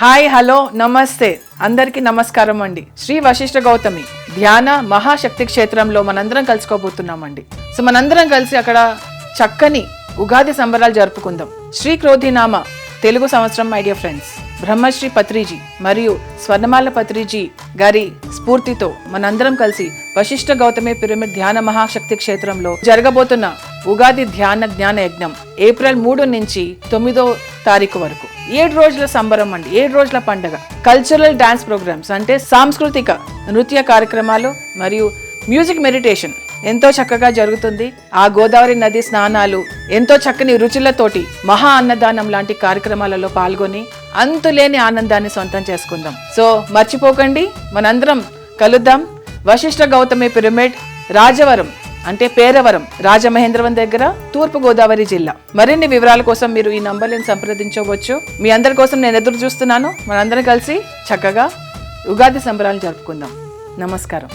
Hi hello నమస్తే. అందరికీ నమస్కారం అండి. శ్రీ వశిష్ఠ గౌతమి ధ్యాన మహాశక్తి క్షేత్రంలో మనందరం కలుసుకోబోతున్నామండి సో మనందరం కలిసి అక్కడ చక్కని ఉగాది సంబరాలు జరుపుకుందాం. శ్రీ క్రోధినామ తెలుగు సంవత్సరం my dear friends Brahmashri Patriji మరియు స్వర్ణమాల పత్రిజీ గారి స్ఫూర్తితో మనందరం కలిసి వశిష్ఠ గౌతమి పిరమిడ్ ధ్యాన మహాశక్తి క్షేత్రంలో జరగబోతున్న ఉగాది ధ్యాన జ్ఞాన యజ్ఞం ఏప్రిల్ మూడు నుంచి తొమ్మిదో తారీఖు వరకు. ఏడు రోజుల సంబరం అండి ఏడు రోజుల పండగ. కల్చరల్ డాన్స్ ప్రోగ్రామ్స్ అంటే సాంస్కృతిక నృత్య కార్యక్రమాలు మరియు మ్యూజిక్ మెడిటేషన్ ఎంతో చక్కగా జరుగుతుంది. ఆ గోదావరి నది స్నానాలు ఎంతో చక్కని రుచులతోటి మహా అన్నదానం లాంటి కార్యక్రమాలలో పాల్గొని అంతులేని ఆనందాన్ని సొంతం చేసుకుందాం. సో మర్చిపోకండి మనందరం కలుద్దాం. వశిష్ఠ గౌతమి పిరమిడ్ రాజవరం. అంటే పేరవరం రాజమహేంద్రవరం దగ్గర తూర్పు గోదావరి జిల్లా. మరిన్ని వివరాల కోసం మీరు ఈ నంబర్లను సంప్రదించవచ్చు. మీ అందరి కోసం నేను ఎదురు చూస్తున్నాను. మనందరం కలిసి చక్కగా ఉగాది సంబరాలు జరుపుకుందాం. నమస్కారం.